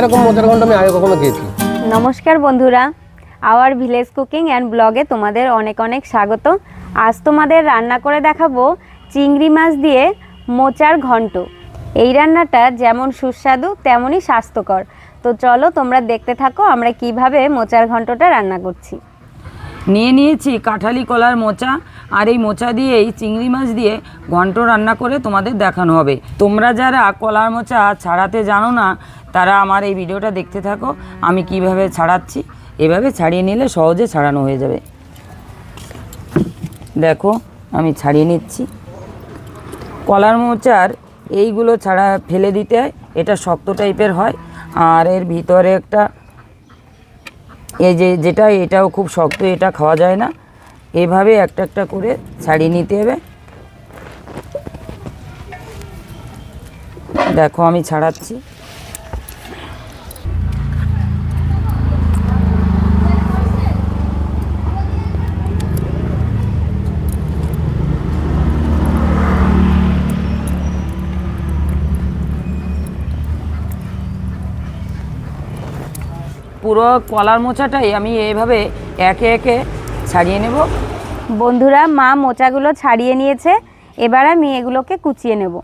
এরকম মোচার ঘন্ট আমি আগে কখনো খেয়েছি? নমস্কার বন্ধুরা আওয়ার ভিলেজ কুকিং অ্যান্ড ব্লগে তোমাদের অনেক অনেক স্বাগত। আজ তোমাদের রান্না করে দেখাবো চিংড়ি মাছ দিয়ে মোচার ঘন্ট। এই রান্নাটা যেমন সুস্বাদু তেমনই স্বাস্থ্যকর। তো চলো তোমরা দেখতে থাকো আমরা কীভাবে মোচার ঘন্টটা রান্না করছি। নিয়ে নিয়েছি কাঁঠালি কলার মোচা আর এই মোচা দিয়েই চিংড়ি মাছ দিয়ে ঘন্ট রান্না করে তোমাদের দেখানো হবে। তোমরা যারা কলার মোচা ছাড়াতে জানো না তারা আমার এই ভিডিওটা দেখতে থাকো, আমি কীভাবে ছাড়াচ্ছি। এভাবে ছাড়িয়ে নিলে সহজে ছাড়ানো হয়ে যাবে। দেখো, আমি ছাড়িয়ে নিচ্ছি। কলার মোচার এইগুলো ছাড়া ফেলে দিতে হয়, এটা শক্ত টাইপের হয়। আর এর ভিতরে একটা, এই যে যেটা, এটাও খুব শক্ত, এটা খাওয়া যায় না। এভাবে একটা একটা করে ছাড়িয়ে নিতে হবে। দেখো, আমি ছাড়াচ্ছি। পুরো কলার মোচাটাই আমি এইভাবে একে একে ছাড়িয়ে নেব। বন্ধুরা, মা মোচাগুলো ছাড়িয়ে নিয়েছে। এবার আমি এগুলোকে কুচিয়ে নেব।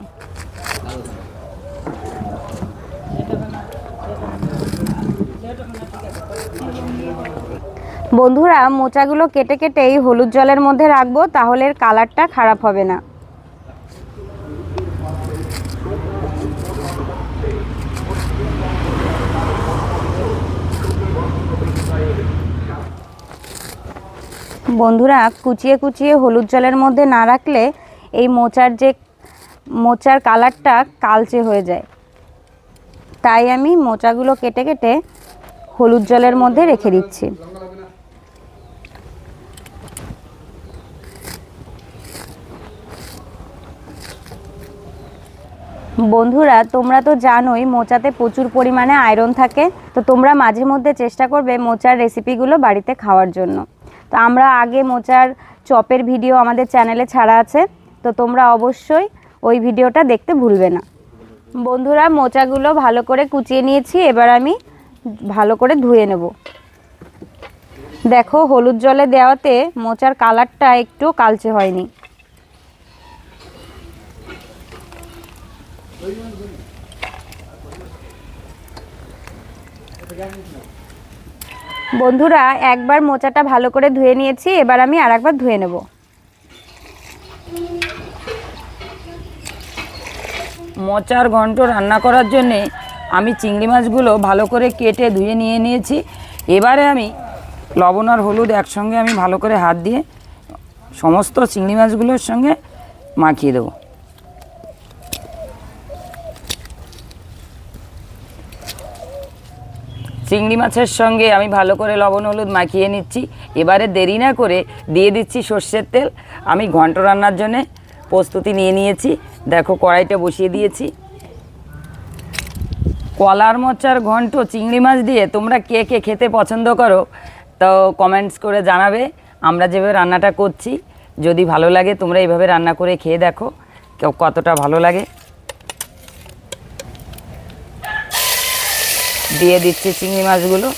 বন্ধুরা, মোচাগুলো কেটে কেটে এই হলুদ জলের মধ্যে রাখব, তাহলে কালারটা খারাপ হবে না। বন্ধুরা কুচিয়ে কুচিয়ে হলুদ জলের মধ্যে না রাখলে এই মোচার যে মোচার কালারটা কালচে হয়ে যায়। তাই আমি মোচাগুলো কেটে কেটে হলুদ জলের মধ্যে রেখে দিচ্ছি। বন্ধুরা, তোমরা তো জানোই মোচাতে প্রচুর পরিমাণে আয়রন থাকে। তো তোমরা মাঝে মধ্যে চেষ্টা করবে মোচার রেসিপিগুলো বাড়িতে খাওয়ার জন্য। তো আমরা আগে মোচার চপের ভিডিও আমাদের চ্যানেলে ছাড়া আছে, তো তোমরা অবশ্যই ওই ভিডিওটা দেখতে ভুলবে না। বন্ধুরা, মোচাগুলো ভালো করে কুচিয়ে নিয়েছি, এবার আমি ভালো করে ধুয়ে নেব। দেখো, হলুদ জলে দেওয়াতে মোচার কালারটা একটু কালচে হয়নি। বন্ধুরা, একবার মোচাটা ভালো করে ধুয়ে নিয়েছি, এবার আমি আর একবার ধুয়ে নেব। মোচার ঘন্ট রান্না করার জন্যে আমি চিংড়ি মাছগুলো ভালো করে কেটে ধুয়ে নিয়ে নিয়েছি। এবারে আমি লবণ আর হলুদ একসঙ্গে আমি ভালো করে হাত দিয়ে সমস্ত চিংড়ি মাছগুলোর সঙ্গে মাখিয়ে দেবো। চিংড়ি মাছের সঙ্গে আমি ভালো করে লবণ, হলুদ মাখিয়ে নিচ্ছি। এবারে দেরি না করে দিয়ে দিচ্ছি সর্ষের তেল। আমি ঘন্ট রান্নার জন্যে প্রস্তুতি নিয়ে নিয়েছি। দেখো কড়াইটা বসিয়ে দিয়েছি। কলার মোচার ঘন্ট চিংড়ি মাছ দিয়ে তোমরা কে কে খেতে পছন্দ করো, তো কমেন্টস করে জানাবে। আমরা যেভাবে রান্নাটা করছি, যদি ভালো লাগে তোমরা এইভাবে রান্না করে খেয়ে দেখো কতটা ভালো লাগে। দিয়ে দিচ্ছি চিংড়ি মাছগুলো।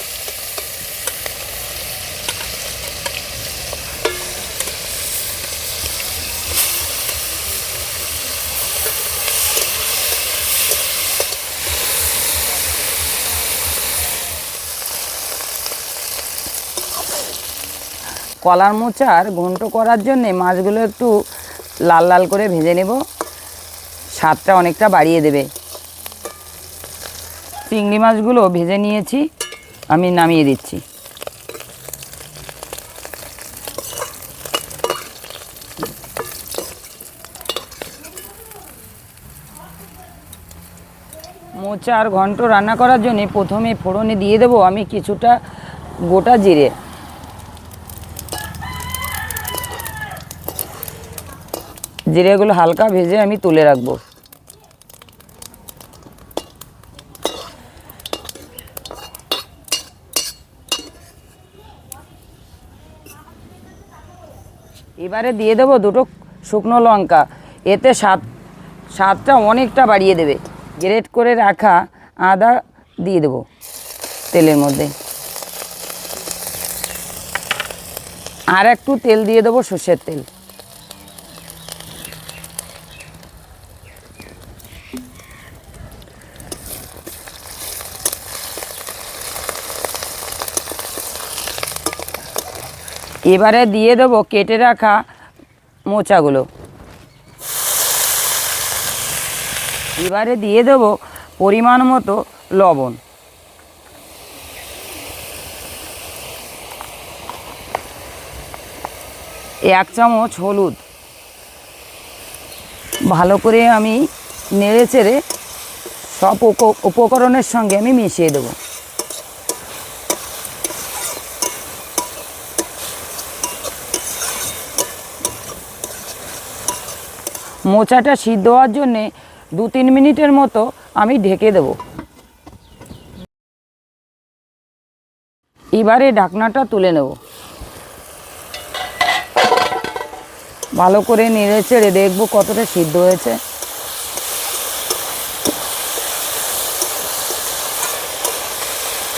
কলার মোচার ঘন্ট করার জন্যে মাছগুলো একটু লাল লাল করে ভেজে নেব। স্বাদটা অনেকটা বাড়িয়ে দেবে। চিংড়ি মাছগুলো ভেজে নিয়েছি, আমি নামিয়ে দিচ্ছি। মোচার ঘন্ট রান্না করার জন্য প্রথমে ফোড়নে দিয়ে দেবো আমি কিছুটা গোটা জিরে। জিরেগুলো হালকা ভেজে আমি তুলে রাখব। এবারে দিয়ে দেবো দুটো শুকনো লঙ্কা। এতে স্বাদ, স্বাদটা অনেকটা বাড়িয়ে দেবে। গ্রেট করে রাখা আদা দিয়ে দেবো তেলের মধ্যে। আর একটু তেল দিয়ে দেবো সর্ষের তেল। এবারে দিয়ে দেবো কেটে রাখা মোচাগুলো। এবারে দিয়ে দেবো পরিমাণ মতো লবণ। এক চামচ হলুদ। ভালো করে আমি নেড়ে চেড়ে সব উপ- উপকরণের সঙ্গে আমি মিশিয়ে দেবো। মোচাটা সিদ্ধ হওয়ার জন্যে দু তিন মিনিটের মতো আমি ঢেকে দেব। এবারে ঢাকনাটা তুলে নেব। ভালো করে নেড়ে চেড়ে দেখব কতটা সিদ্ধ হয়েছে।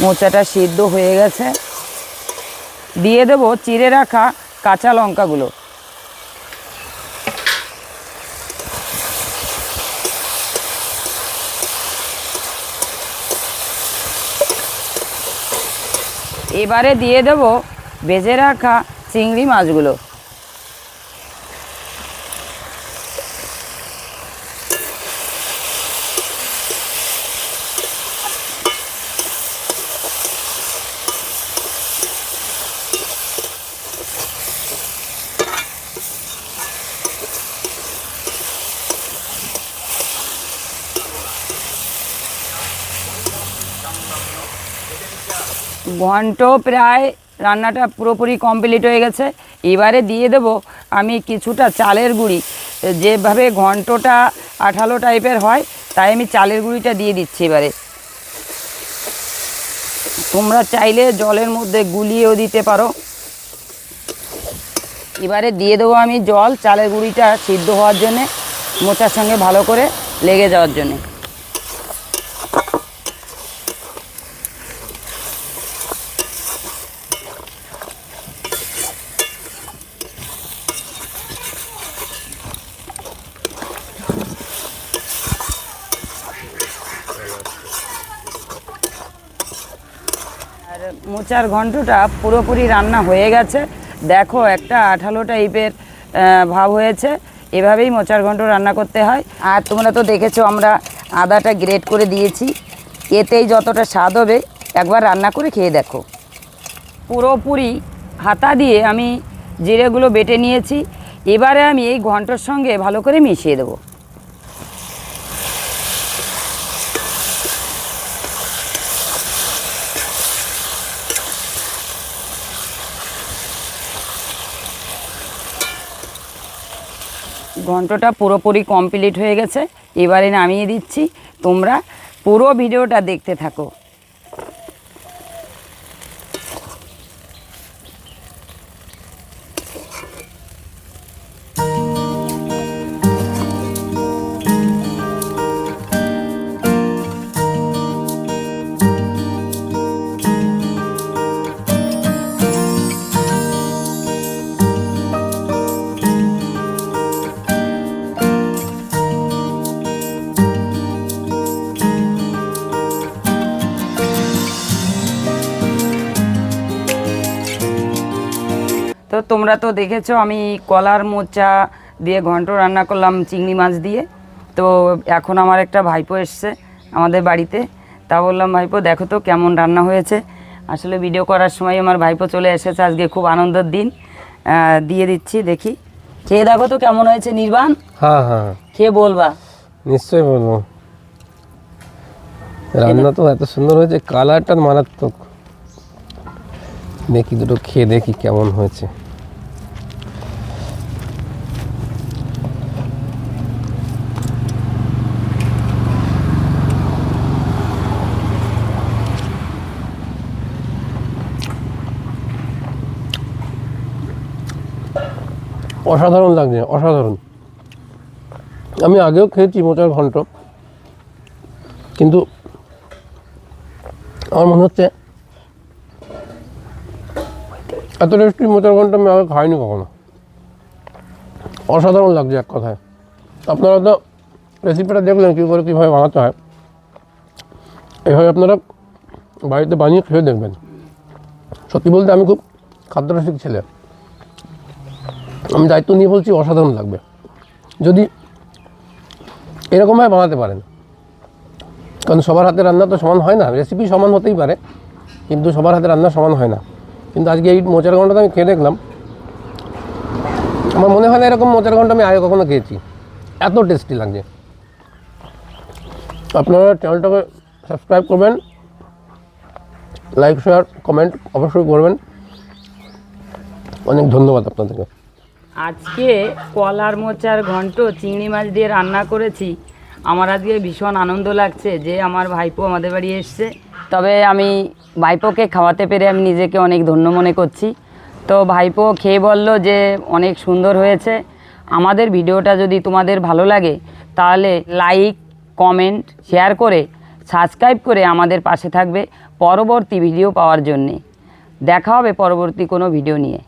মোচাটা সিদ্ধ হয়ে গেছে। দিয়ে দেবো চিড়ে রাখা কাঁচা লঙ্কাগুলো। এবারে দিয়ে দেব বেজে রাখা চিংড়ি মাছগুলো। ঘন্ট প্রায় রান্নাটা পুরোপুরি কমপ্লিট হয়ে গেছে। এবারে দিয়ে দেব আমি কিছুটা চালের গুঁড়ি। যেভাবে ঘন্টটা আঠালো টাইপের হয়, তাই আমি চালের গুঁড়িটা দিয়ে দিচ্ছি এবারে। তোমরা চাইলে জলের মধ্যে গুলিয়েও দিতে পারো। এবারে দিয়ে দেবো আমি জল চালের গুঁড়িটা সিদ্ধ হওয়ার জন্যে, মোচার সঙ্গে ভালো করে লেগে যাওয়ার জন্যে। আর মোচার ঘন্টটা পুরোপুরি রান্না হয়ে গেছে। দেখো একটা আঠালো টাইপের ভাব হয়েছে। এভাবেই মোচার ঘন্ট রান্না করতে হয়। আর তোমরা তো দেখেছ আমরা আদাটা গ্রেট করে দিয়েছি। এতেই যতটা স্বাদ হবে, একবার রান্না করে খেয়ে দেখো। পুরোপুরি হাতা দিয়ে আমি জিরেগুলো বেটে নিয়েছি। এবারে আমি এই ঘন্টর সঙ্গে ভালো করে মিশিয়ে দেবো। ঘন্টটা পুরোপুরি কমপ্লিট হয়ে গেছে। এবারে নামিয়ে দিচ্ছি। তোমরা পুরো ভিডিওটা দেখতে থাকো। তোমরা তো দেখেছ আমি কলার মোচা দিয়ে ঘন্ট রান্না করলাম চিংড়ি মাছ দিয়ে। তো এখন আমার একটা ভাইপো এসছে আমাদের বাড়িতে। তা বললাম ভাইপো দেখো তো কেমন রান্না হয়েছে। আসলে ভিডিও করার সময় আমার ভাইপো চলে এসেছে আজকে খুব আনন্দের দিন। দিয়ে দিচ্ছি দেখি। খেয়ে দেখো তো কেমন হয়েছে নির্বাণ? হ্যাঁ হ্যাঁ। খেয়ে বলবা? নিশ্চয়ই বলব। রান্না তো এত সুন্দর হয়েছে কালারটা মারাত্মক। দেখি দুটো খেয়ে দেখি কেমন হয়েছে। অসাধারণ লাগছে, অসাধারণ। আমি আগেও খেয়েছি মোচার ঘন্ট কিন্তু আমার মনে হচ্ছে এত টেস্টি মোচার ঘণ্টা আমি আগে খাইনি কখনো। অসাধারণ লাগছে এক কথায়। আপনারা তো রেসিপিটা দেখলেন কী করে কীভাবে বানাতে হয়। এভাবে আপনারা বাড়িতে বানিয়ে খেয়ে দেখবেন। সত্যি বলতে আমি খুব খাদ্যরসিক ছেলে। আমি দায়িত্ব নিয়ে বলছি, অসাধারণ লাগবে। যদি এরকমভাবে বানাতে পারেন। কারণ সবার হাতে রান্না তো সমান হয় না রেসিপি সমান হতেই পারে, কিন্তু সবার হাতে রান্না সমান হয় না। কিন্তু আজকে এই মোচার ঘন্টাটা আমি খেয়ে দেখলাম। আমার মনে হয় না এরকম মোচার ঘণ্টা আমি আগে কখনো খেয়েছি। এত টেস্টি লাগছে আপনারা চ্যানেলটাকে সাবস্ক্রাইব করবেন লাইক শেয়ার কমেন্ট অবশ্যই করবেন। অনেক ধন্যবাদ আপনাদেরকে। আজকে কলার মোচার ঘন্ট, চিংড়ি মাছ দিয়ে রান্না করেছি। আমার আজকে ভীষণ আনন্দ লাগছে যে আমার ভাইপো আমাদের বাড়ি এসছে। তবে আমি ভাইপোকে খাওয়াতে পেরে আমি নিজেকে অনেক ধন্য মনে করছি। তো ভাইপো খেয়ে বলল যে অনেক সুন্দর হয়েছে। আমাদের ভিডিওটা যদি তোমাদের ভালো লাগে, তাহলে লাইক, কমেন্ট, শেয়ার করে, সাবস্ক্রাইব করে আমাদের পাশে থাকবে পরবর্তী ভিডিও পাওয়ার জন্যে। দেখা হবে পরবর্তী কোনো ভিডিও নিয়ে।